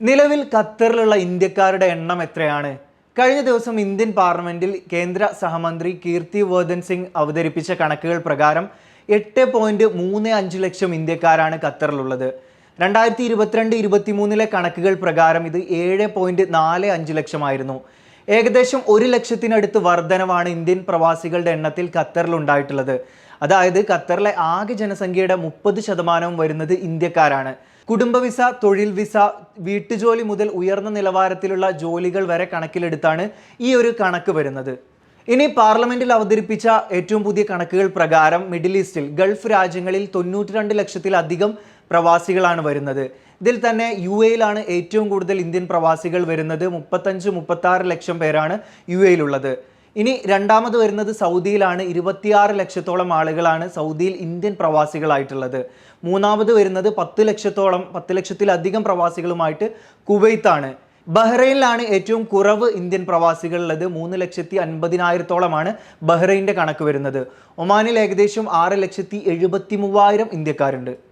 നിലവിൽ ഖത്തറിലുള്ള ഇന്ത്യക്കാരുടെ എണ്ണം എത്രയാണ്? കഴിഞ്ഞ ദിവസം ഇന്ത്യൻ പാർലമെന്റിൽ കേന്ദ്ര സഹമന്ത്രി കീർത്തി വർദ്ധൻ സിംഗ് അവതരിപ്പിച്ച കണക്കുകൾ പ്രകാരം എട്ട് പോയിന്റ് മൂന്ന് അഞ്ച് ലക്ഷം ഇന്ത്യക്കാരാണ് ഖത്തറിലുള്ളത്. രണ്ടായിരത്തി ഇരുപത്തിരണ്ട് ഇരുപത്തിമൂന്നിലെ കണക്കുകൾ പ്രകാരം ഇത് ഏഴ് പോയിന്റ് നാല് അഞ്ച് ലക്ഷമായിരുന്നു. ഏകദേശം ഒരു ലക്ഷത്തിനടുത്ത് വർധനവാണ് ഇന്ത്യൻ പ്രവാസികളുടെ എണ്ണത്തിൽ ഖത്തറിൽ ഉണ്ടായിട്ടുള്ളത് അതായത് ഖത്തറിലെ ആകെ ജനസംഖ്യയുടെ മുപ്പത് ശതമാനവും വരുന്നത് ഇന്ത്യക്കാരാണ്. കുടുംബ വിസ തൊഴിൽ വിസ വീട്ടുജോലി മുതൽ ഉയർന്ന നിലവാരത്തിലുള്ള ജോലികൾ വരെ കണക്കിലെടുത്താണ് ഈ ഒരു കണക്ക് വരുന്നത്. ഇനി പാർലമെന്റിൽ അവതരിപ്പിച്ച ഏറ്റവും പുതിയ കണക്കുകൾ പ്രകാരം മിഡിൽ ഈസ്റ്റിൽ ഗൾഫ് രാജ്യങ്ങളിൽ തൊണ്ണൂറ്റി രണ്ട് ലക്ഷത്തിലധികം പ്രവാസികളാണ് വരുന്നത്. ഇതിൽ തന്നെ യു എയിലാണ് ഏറ്റവും കൂടുതൽ ഇന്ത്യൻ പ്രവാസികൾ വരുന്നത്. മുപ്പത്തഞ്ച് മുപ്പത്താറ് ലക്ഷം പേരാണ് യു എയിലുള്ളത്. ഇനി രണ്ടാമത് വരുന്നത് സൗദിയിലാണ്. ഇരുപത്തിയാറ് ലക്ഷത്തോളം ആളുകളാണ് സൗദിയിൽ ഇന്ത്യൻ പ്രവാസികളായിട്ടുള്ളത്. മൂന്നാമത് വരുന്നത് പത്ത് ലക്ഷത്തോളം പത്ത് ലക്ഷത്തിലധികം പ്രവാസികളുമായിട്ട് കുവൈത്താണ്. ബഹ്റൈനിലാണ് ഏറ്റവും കുറവ് ഇന്ത്യൻ പ്രവാസികളുള്ളത്. മൂന്ന് ലക്ഷത്തി അൻപതിനായിരത്തോളമാണ് ബഹ്റൈന്റെ കണക്ക് വരുന്നത്. ഒമാനിൽ ഏകദേശം ആറ് ലക്ഷത്തി എഴുപത്തി മൂവായിരം ഇന്ത്യക്കാരുണ്ട്.